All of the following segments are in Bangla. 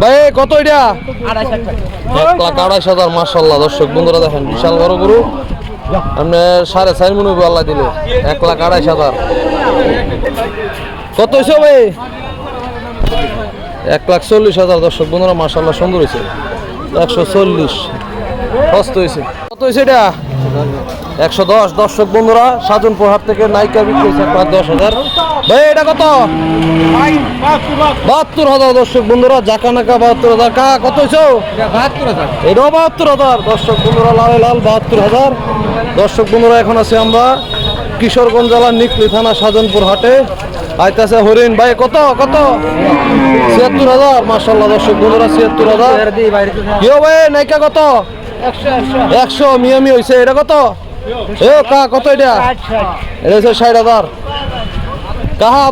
ভাই কত এটা? এক লাখ আড়াইশ হাজার মার্শাল্লাহ দর্শক বন্ধুরা দেখেন বিশাল বড় গরু। আপনি সাড়ে চার মনে হবে আল্লাহ দিলে এক লাখ আড়াইশ হাজার। কত হয়েছে ভাই? এক লাখ চল্লিশ হাজার দর্শক বন্ধুরা মার্শাল্লাহ সুন্দর হয়েছে একশো চল্লিশ। কষ্ট হয়েছে কত হয়েছে এটা? একশো দশ দর্শক বন্ধুরা সাজনপুর হাট থেকে নায়িকা বিক্রি হয়েছে এক দশ হাজার। ভাই এটা কত? বাহাত্তর হাজার দর্শক বন্ধুরা জাকা নাকা বাহাত্তর হাজার। কা কত হয়েছে? এটাও বাহাত্তর হাজার। দর্শক বন্ধুরা লাল লাল বাহাত্তর হাজার। দর্শক বন্ধুরা এখন আছে আমরা কিশোরগঞ্জ জেলার নিকলি থানা সাজনপুর হাটে আইতাছে হরিণ। ভাই কত কত? ছিয়াত্তর হাজার মার্শাল্লাহ দর্শক বন্ধুরা ছিয়াত্তর হাজার। কেউ ভাই নাইকা কত? একশো মিয়ামি হয়েছে এটা কত? এ, কা, কত এটা? এটা হচ্ছে ষাট হাজার। কাহা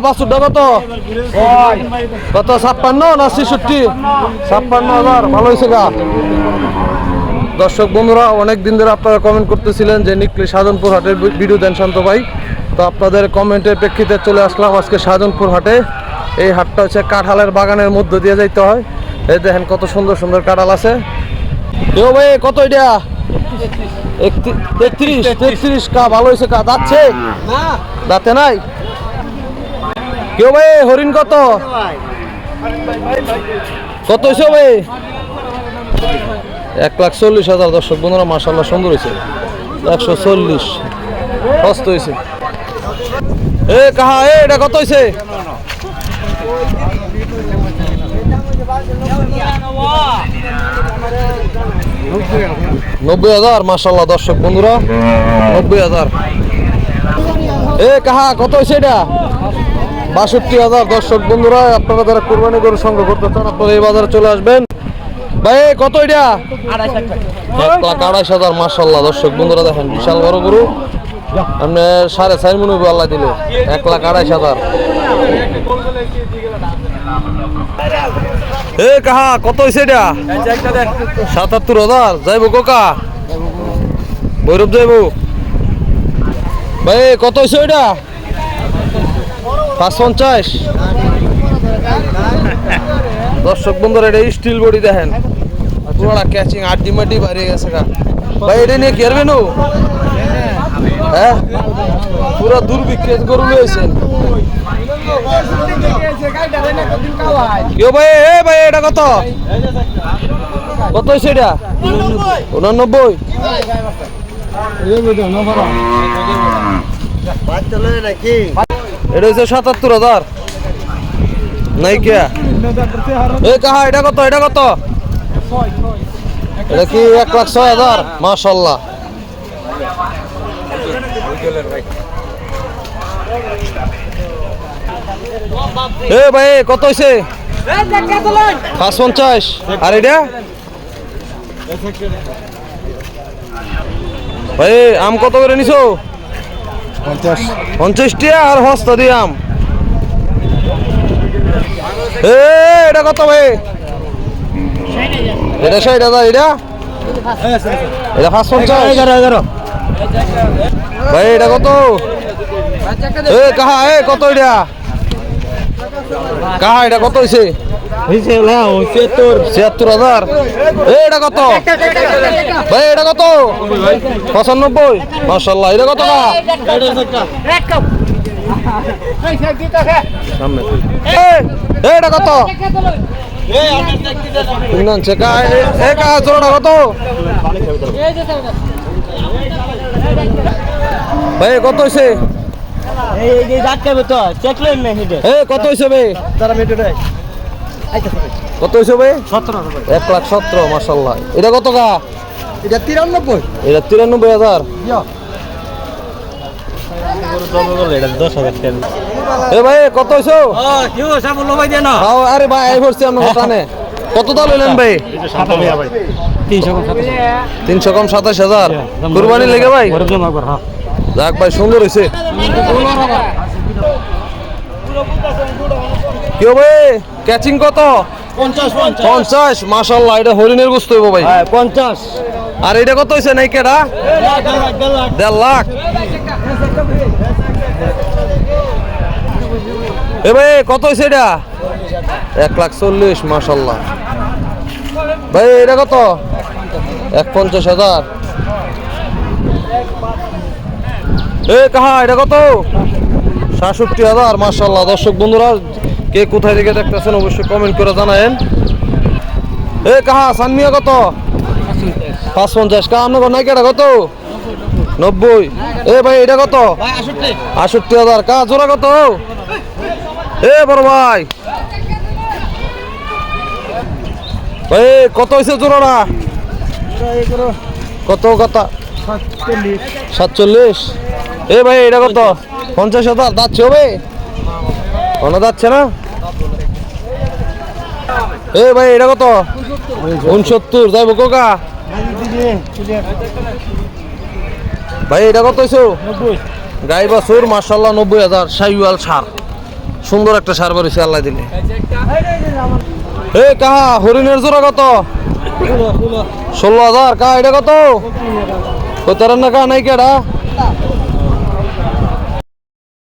কত, ছাপ্পান্ন না ছেষট্টি? ছাপ্পান্ন হাজার, ভালো গা। দর্শক বন্ধুরা, অনেক দিন ধরে আপনারা কমেন্ট করতেছিলেন যে নিকলি সাধনপুর হাটের ভিডিও দেন শান্ত ভাই। তো আপনাদের কমেন্টের প্রেক্ষিতে চলে আসলাম আজকে সাধনপুর হাটে। এই হাটটা হচ্ছে কাঁঠালের বাগানের মধ্য দিয়ে যাইতে হয়। এই দেখেন কত সুন্দর সুন্দর কাঁঠাল আছে। ভাই, কত এটা? তেত্রিশ তেত্রিশ কা ভালো হয়েছে কা দাঁতছে দাঁতে নাই? কেউ ভাই হরিণ কত? কত হয়েছে ভাই? এক লাখ চল্লিশ হাজার দর্শক বন্ধুরা মাসাল্লাহ সুন্দর হয়েছে। একশো চল্লিশ কষ্ট হয়েছে। এ কাহা, এ, এটা কত হয়েছে? নব্বই হাজার মাসাল্লাহ দর্শক বন্ধুরা নব্বই হাজার। এ কাহা কত হয়েছে এটা? বাষট্টি হাজার দর্শক বন্ধুরা আপনারা যারা কোরবানি গরু সংগ্রহ করতে চান আপনারা এই বাজারে চলে আসবেন। ভাই কত এটা? এক লাখ আড়াইশ হাজার মার্শাল্লাহ দর্শক বন্ধুরা দেখেন বিশাল বড় গরু। আপনি সাড়ে চার মনে আল্লাহ দিলে এক লাখ আড়াইশ হাজার। এ, কাহা, কত হয়েছে এটা? সাতাত্তর হাজার। যাইব কোকা ভৈরব যাইব। ভাই, কত হয়েছে এটা? পাঁচ পঞ্চাশ দর্শক বন্ধুরা, এটা স্টিল বডি দেখেন। পুরোটা ক্যাচিং আড্ডি মাড্ডি বাইরে গেছে গা। ভাই, এটা নিয়ে কেরবে নু হ্যাঁ? পুরো দুর্ভিক্ষে গরু লয়েছেন কেউ ভাই, এ ভাই, এটা কত? কত হয়েছে এটা? সাতাত্তর হাজার। নাই কে এ কাহা, এটা কত এটা কত? এটা কি এক লাখ ছয় হাজার? মাশাল্লাহ এ ভাই কত হয়েছে পাঁচ পঞ্চাশ আর এটা? ভাই আম কত করে নিছো? পঞ্চাশ। টিয়া আর হস্তা দিয়ে আম। এ এটা কত ভাই? এটা ষাট হাজার এটা? এটা পাঁচ পঞ্চাশ এগারো এগারো। ভাই এটা কত? এ কাহা এ কত এটা? কাহা এটা কত হয়েছে ছিয়াত্তর। হাজার। এটা কত? ভাই এটা কত? পঁচানব্বই। মাসাল্লাহ এটা কত এটা কত? কত? ভাই কত হয়েছে কত কত এক লাখ সতেরো এটা কত কা এটা তিরানব্বই। এটা তিরানব্বই হাজার? এ ভাই কত খাও, আরে ভাই আই পড়ছি টানে কত দাম নিলেন ভাই? তিনশো কম সাতাশ। হাজার। কুরবানি লেগে ভাই? যাক ভাই সুন্দর হয়েছে কেউ ভাই? ক্যাচিং কত? পঞ্চাশ মাসাল্লাহ এটা হরিণের গুস্ত হইব ভাই। পঞ্চাশ। আর এটা কত হয়েছে নাই কেটা দেড় লাখ। এ ভাই কত হয়েছে এটা? এক লাখ চল্লিশ মাসাল্লাহ ভাই এটা কত? এক পঞ্চাশ হাজার। এ কাহা এটা কত? সাতষট্টি হাজার মাসাল্লাহ দর্শক বন্ধুরা কে কোথায় থেকে দেখতেছেন অবশ্যই কমেন্ট করে জানায়েন। এ কাহা সানমিয়া কত? পাঁচ পঞ্চাশ কাহা আপনার নাইকেটা কত? নব্বই। এ ভাই এটা কত? আষট্টি হাজার। কা জোড়া কত? এ বড় ভাই। ভাই কত হয়েছে জোড়াটা? কত কত? সাতচল্লিশ। এ ভাই, এটা কত? পঞ্চাশ হাজার। যাচ্ছে হবে কোনো যাচ্ছে না? এ ভাই, এটা কত? উনসত্তর। যাইব কোকা? ভাই, এটা কত হয়েছে গাই বাছুর মার্শাল্লাহ নব্বই হাজার। সাইওয়াল সার। সুন্দর একটা সার বেরোছে আল্লাহ দিলে। কাহা? হরিণের জোড়া কত? ষোলো হাজার। কাহা এটা কত? কতার না কাহা নাই কেডা